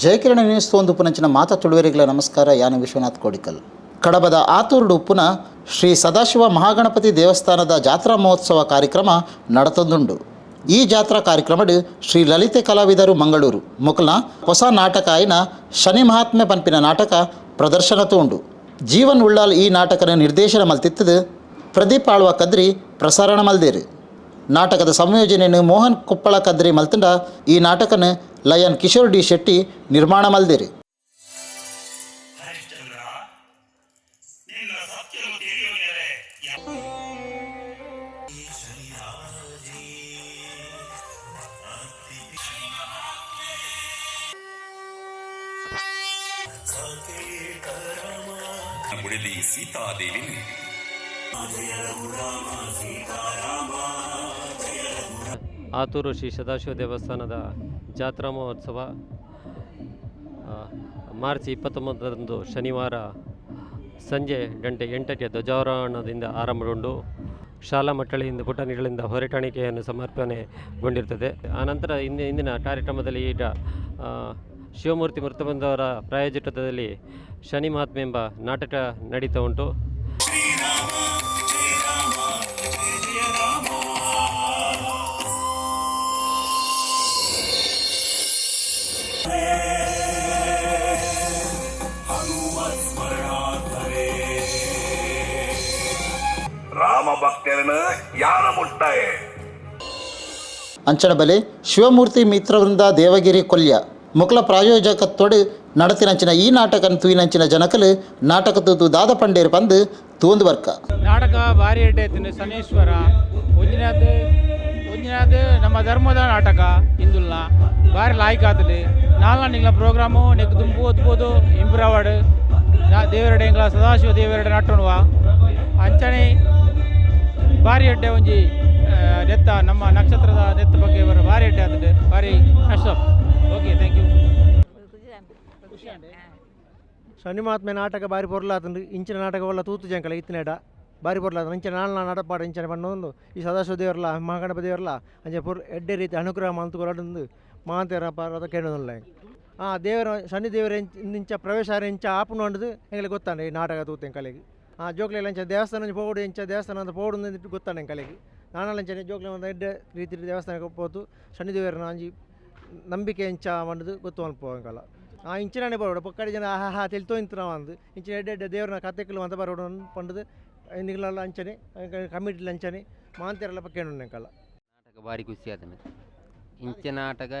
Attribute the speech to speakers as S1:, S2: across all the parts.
S1: ಜಯಕಿರಣ news ಒಂದು ಪುನಂಚಿನ ಮಾತ ತುಳುವರಿಗಳ ನಮಸ್ಕಾರ, ಯಾನ ವಿಶ್ವನಾಥ್ ಕೋಡಿಕಲ್. ಕಡಬದ ಆತೂರುಡು ಉಪ್ಪುನ ಶ್ರೀ ಸದಾಶಿವ ಮಹಾಗಣಪತಿ ದೇವಸ್ಥಾನದ ಜಾತ್ರಾ ಮಹೋತ್ಸವ ಕಾರ್ಯಕ್ರಮ ನಡತೊಂದುಂಡು ಈ ಜಾತ್ರಾ ಕಾರ್ಯಕ್ರಮಡು ಶ್ರೀ ಲಲಿತೆ ಕಲಾವಿದರು ಮಂಗಳೂರು ಮೊಕಲ್ನ ಹೊಸ ನಾಟಕ ಆಯ್ನ ಶನಿ ಮಹಾತ್ಮೆ ಪನ್ಪಿನ ನಾಟಕ ಪ್ರದರ್ಶನ ತೂಂಡು ಜೀವನ್ ಉಳ್ಳಾಲ್ ಈ ನಾಟಕನ ನಿರ್ದೇಶನ ಮಲ್ತಿತ್ತದು ಪ್ರದೀಪ್ ಆಳ್ವ ಕದ್ರಿ ಪ್ರಸಾರಣ ಮಲ್ದೇರು. ನಾಟಕದ ಸಂಯೋಜನೆಯನ್ನು ಮೋಹನ್ ಕುಪ್ಪಳ ಕದ್ರಿ ಮಲ್ತಂಡ ಈ ನಾಟಕನ ಲಯನ್ ಕಿಶೋರ್ ಡಿ ಶೆಟ್ಟಿ ನಿರ್ಮಾಣ ಮಲ್ದಿರಿ.
S2: ಸೀತಾದೇವಿನಿ
S3: ಆತೂರು ಶ್ರೀ ಸದಾಶಿವ ದೇವಸ್ಥಾನದ ಜಾತ್ರಾ ಮಹೋತ್ಸವ ಮಾರ್ಚ್ ಇಪ್ಪತ್ತೊಂಬತ್ತರಂದು ಶನಿವಾರ ಸಂಜೆ ಗಂಟೆ ಎಂಟಕ್ಕೆ ಧ್ವಜಾರೋಹಣದಿಂದ ಆರಂಭಗೊಂಡು ಶಾಲಾ ಮಕ್ಕಳಿಂದ ಪುಟಾಣಿಗಳಿಂದ ಹೊರಟಾಣಿಕೆಯನ್ನು ಸಮರ್ಪಣೆಗೊಂಡಿರ್ತದೆ ಆನಂತರ ಇನ್ನ ಇಂದಿನ ಕಾರ್ಯಕ್ರಮದಲ್ಲಿ ಈಗ ಶಿವಮೂರ್ತಿ ಮೃತಬಂಧವರ ಪ್ರಾಯೋಜಿತದಲ್ಲಿ ಶನಿ ಮಹಾತ್ಮೆ ಎಂಬ ನಾಟಕ ನಡೀತಾ ಉಂಟು.
S2: ಭಕ್ತರನ್ನ ಯಾರು ಮುಟ್ಟಾಯೆ?
S1: ಅಂಚನ ಬಲೆ ಶಿವಮೂರ್ತಿ ಮಿತ್ರವೃಂದ ದೇವಗಿರಿ ಕೊಲ್ಯ. ಮುಕ್ಲ ಪ್ರಾಯೋಜಕತ್ವಡು ನಡತಿನಂಚಿನ ಈ ನಾಟಕನ್ ತೂಯಿನಂಚಿನ ಜನಕಲು ನಾಟಕ ತೂತು ದಾದ ಪಂಡೇರು ಬಂದು ತೂಂದು ಬರ್ಕ
S4: ನಾಟಕ ಭಾರಿ ಇಟ್ಟೈತಿನ ಸನೇಶ್ವರ. ಒಂಜಿನಾದ ಒಂಜಿನಾದ ನಮ್ಮ ಧರ್ಮದ ನಾಟಕ ಹಿಂದುಲ್ನ ಭಾರಿ ಲಾಯ್ಕ್ ಆತದೆ. ನಾಲ್ನ ನಿಂಗ್ಲ ಪ್ರೋಗ್ರಾಮು ನೆಕ್ ತುಂಬು ಒತ್ಬೋದು ಇಂಪ್ರವಾಡ್ ದೇವರಡೆ ಇಂಗ್ಲ ಸದಾಶಿವ ದೇವರಡೆ ನಟ್ಟಣುವ ಅಂಚನೆ ಭಾರಿ ಅಡ್ಡೆ ಒಂಜಿ ನೆತ್ತ, ನಮ್ಮ ನಕ್ಷತ್ರದ ನೆತ್ತ ಬಗ್ಗೆ ಇವರ ಭಾರಿ ಅಡ್ಡೆ ಆತದೆ. ಭಾರಿ ಕಷ್ಟ okay thank you
S5: Shani Mahatme ನಾಟಕ ಬಾರಿ ಪೊರ್ಲಾತಂದು, ಇಂಚಿನ ನಾಟಕ ಒಲ್ಲ ತೂತು ಜಂಕಲ ಇತ್ತಿನೇಡ ಬಾರಿ ಪೊರ್ಲಾತ ಇಂಚಿನ ನಾಲ್ನ ನಡಪಾಡ ಇಂಚನೆ ಬಣ್ಣದೊಂದು ಈ ಸದಾಶಿವ ದೇವರಲ್ಲ ಮಹಾಗಣಪತಿ ದೇವರಲ್ಲ ಅಂಚೆ ಪುರ್ ಎಡ್ಡೆ ರೀತಿ ಅನುಗ್ರಹ ಮಲ್ತುಕೊರಡಂದು ಮಾಂತೇರ ಪಾರದ ಕೇಳೋದಿಲ್ಲ ಆ, ದೇವರ ಶನಿ ದೇವರ ಇಂಚ ಪ್ರವೇಶ ಇಂಚ ಆಪುನು ಅಂಡದು ಎಂಗಳಿಗೆ ಗೊತ್ತಾನೆ ಈ ನಾಟಕ ತೂತೆ ಕಲೆಗೆ ಆ ಇಂಚ ದೇವಸ್ಥಾನ ಪೋಡು ಇಂಚ ದೇವಸ್ಥಾನ ಅಂತ ಪೋಡು ಅಂದಿಟ್ಟು ಗೊತ್ತಾಂಡೆ ಕಲೆಗೆ. ಲಂಚನೆ ಜೋಕ್ಲೆ ಒಂದು ಎಡ್ಡೆ ರೀತಿ ದೇವಸ್ಥಾನಕ್ಕೆ ಪೋತು ಶನಿ ದೇವರನ ಅಂಜಿ ನಂಬಿಕೆ ಇಂಚ ಮಂಡದು ಗೊತ್ತು ಅನ್ಪೋಂಗಲ್ಲ ಆ ಇಂಚಿನಾನೆ ಬರೋಡು ಪಕ್ಕಡೆ ಜನ ಆಹಾ ಹಾ ತಿಳಿತೋ ಇಂತ ನಾವು ಅಂದು. ಇಂಚಿನ ಎಡ್ಡೆ ಎಡ್ಡೆ ದೇವ್ರನ್ನ ಕತೆಗಳು ಅಂತ ಬರೋಡು ಪಂಡದು. ನಿಗಲೆಲ್ಲ ಅಂಚನೆ ಕಮಿಟಿಲಿ ಅಂಚನೆ ಮಾಂತಿಯರೆಲ್ಲ ಪಕ್ಕ ಕಲ್ಲ
S6: ನಾಟಕ ಭಾರಿ ಖುಷಿ ಆತನ ಇಂಚ ನಾಟಕ,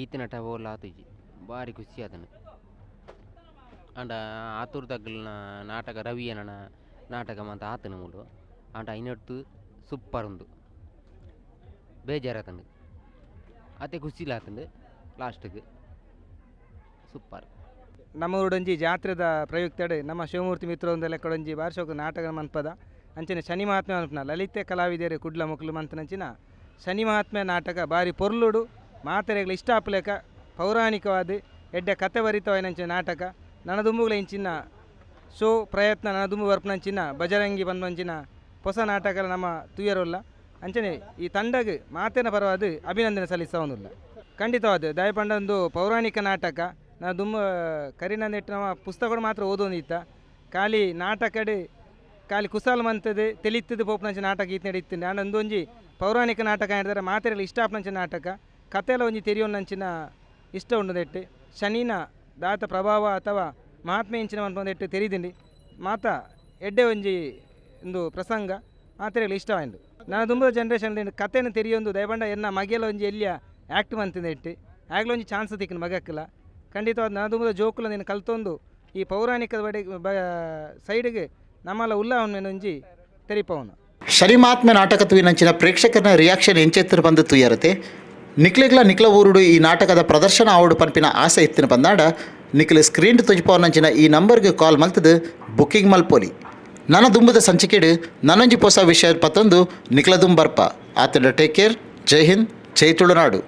S6: ಈತ ನಟ ಆತುಜಿ. ಭಾರಿ ಖುಷಿ ಆದನು ಆತುರ್ ತಗ್ಲಿನ ನಾಟಕ ರವಿಯನ ನಾಟಕ ಮಾತ ಆತನ ಮೂಲು ಅಂಡ ಐನೊಟ್ಟು ಸೂಪರ್ ಉಂದು ಬೇಜಾರಾತಂಡು. ಅತ್ತೆ ಲಾಸ್ಟ್ ಲಾಸ್ಟ್ಗೆ. ಸೂಪರ್.
S7: ನಮ್ಮ ಊರೊಂಜಿ ಜಾತ್ರೆದ ಪ್ರಯುಕ್ತಡ್ ನಮ್ಮ ಶಿವಮೂರ್ತಿ ಮಿತ್ರವೊಂದೆಲ್ಲ ಕೊಡೊಂಜಿ ಬಾರಿಸೋಕೆ ನಾಟಕ ಮನ್ಪದ ಅಂಚಿನ ಶನಿ ಮಹಾತ್ಮೆ ಅನ್ಪನ ಲಲಿತೆ ಕಲಾವಿದೆಯರು ಕುಡ್ಲ ಮುಕ್ಲು ಮಂತನಂಚಿನ ಶನಿ ಮಹಾತ್ಮೆ ನಾಟಕ ಬಾರಿ ಪೊರ್ಲುಡು, ಮಾತರೆಗಳು ಇಷ್ಟ ಪೌರಾಣಿಕವಾದ, ಎಡ್ಡೆ ಕಥೆ ಭರಿತವಾಯಿನಂಚಿನ ನಾಟಕ. ನನದುಂಬುಗಳ ಇಂಚಿನ ಶೋ ಪ್ರಯತ್ನ ನನದುಂಬು ಬರ್ಪನಂಚಿನ ಬಜರಂಗಿ ಬಂದಂಚಿನ ಹೊಸ ನಾಟಕ ನಮ್ಮ ತುಯರೋಲ್ಲ ಅಂಚನೆ ಈ ತಂಡಗೆ ಮಾತಿನ ಪರವಾದ ಅಭಿನಂದನೆ ಸಲ್ಲಿಸವನಿಲ್ಲ. ಖಂಡಿತವಾದ ದಯಪಂಡ ಒಂದು ಪೌರಾಣಿಕ ನಾಟಕ. ನಾ ದುಮ್ಮ ಕರಿನಂದಿಟ್ಟು ನಮ್ಮ ಪುಸ್ತಕಗಳು ಮಾತ್ರ ಇತ್ತ ಖಾಲಿ ನಾಟಕಡೆ, ಖಾಲಿ ಕುಸಾಲ್ ಮಂತದೆ ತೆಲಿತದ ಪೋಪ್ನಂಚ ನಾಟಕ ಈತ ನಡೀತೀನಿ ನಾನು ಒಂದೊಂಜಿ ಪೌರಾಣಿಕ ನಾಟಕ ಹೇಳಿದರೆ ಮಾತೆರೆಲ್ಲ ಇಷ್ಟ ಆಪ್ನಂಚ ನಾಟಕ. ಕಥೆಲ್ಲ ಒಂಜಿ ತೆರೆಯೋನಂಚಿನ ಇಷ್ಟ ಉಂಡದೆಟ್ಟು ಶನಿನ ದಾತ ಪ್ರಭಾವ ಅಥವಾ ಮಹಾತ್ಮೆ ಇಂಚಿನ ಒಂದು ತೆರಿದಿಂಡಿ ಮಾತ, ಎಡ್ಡೆ ಒಂಜಿ ಒಂದು ಪ್ರಸಂಗ, ಮಾತ್ರೆಗಳು ಇಷ್ಟವಾಯ್ತು ನಾನು ತುಂಬ ಜನ್ರೇಷನ್ ಕಥೆನ ತೆರೆಯೊಂದು ದಯಬಂಡ ಎನ್ನ ಮಗೆಲ ಒಂಜಿ ಎಲ್ಲಿಯ ಆ್ಯಕ್ಟ್ ಮಂತಿಂದ ಇಟ್ಟು. ಆಗ್ಲೂ ಚಾನ್ಸ್ ತಿಕ್ಕಿನ ಮಗಕ್ಕಿಲ್ಲ. ಖಂಡಿತವಾದ ನಾನು ತುಂಬ ಜೋಕುಲ ನೀನು ಕಲ್ತೊಂದು ಈ ಪೌರಾಣಿಕದ ಬಡಿ, ಬ, ಸೈಡ್ಗೆ ನಮ್ಮಲ್ಲ ಉಲ್ಲಾವನ್ನ ಒಂಜಿ ತೆರಿಪವನು.
S1: ಶನಿ ಮಹಾತ್ಮೆ ನಾಟಕ ತೂಯಿನಂಚಿನ ಪ್ರೇಕ್ಷಕರ ರಿಯಾಕ್ಷನ್ ಎಂಚೆತ್ತರ ಬಂದು ತೂಯರತೆ ನಿಕ್ಲೆಗ್ಲ ನಿಕ್ಲ ಊರುಡು ಈ ನಾಟಕದ ಪ್ರದರ್ಶನ ಆವಡು ಪನ್ಪಿನ ಆಸೆ ಇತ್ತಿನ ಬಂದಾಡ ನಿಕ್ಲೆ ಸ್ಕ್ರೀನ್ ತುಜಿಪವನಂಚಿನ ಈ ನಂಬರ್ಗೆ ಕಾಲ್ ಮಲ್ತದು ಬುಕ್ಕಿಂಗ್ ಮಲ್ಪೋಲಿ ನನ್ನ ದುಂಬದ ಸಂಚಿಕೆಡು ನನ್ನೊಂಜಿ ಹೊಸ ವಿಷಯ ಪತ್ತೊಂದು ನಿಕ್ಲ ದುಂಬರ್ಪ. ಆತನ ಟೇಕ್ ಕೇರ್. ಜೈ ಹಿಂದ್. ಜೈ ತುಳುನಾಡು.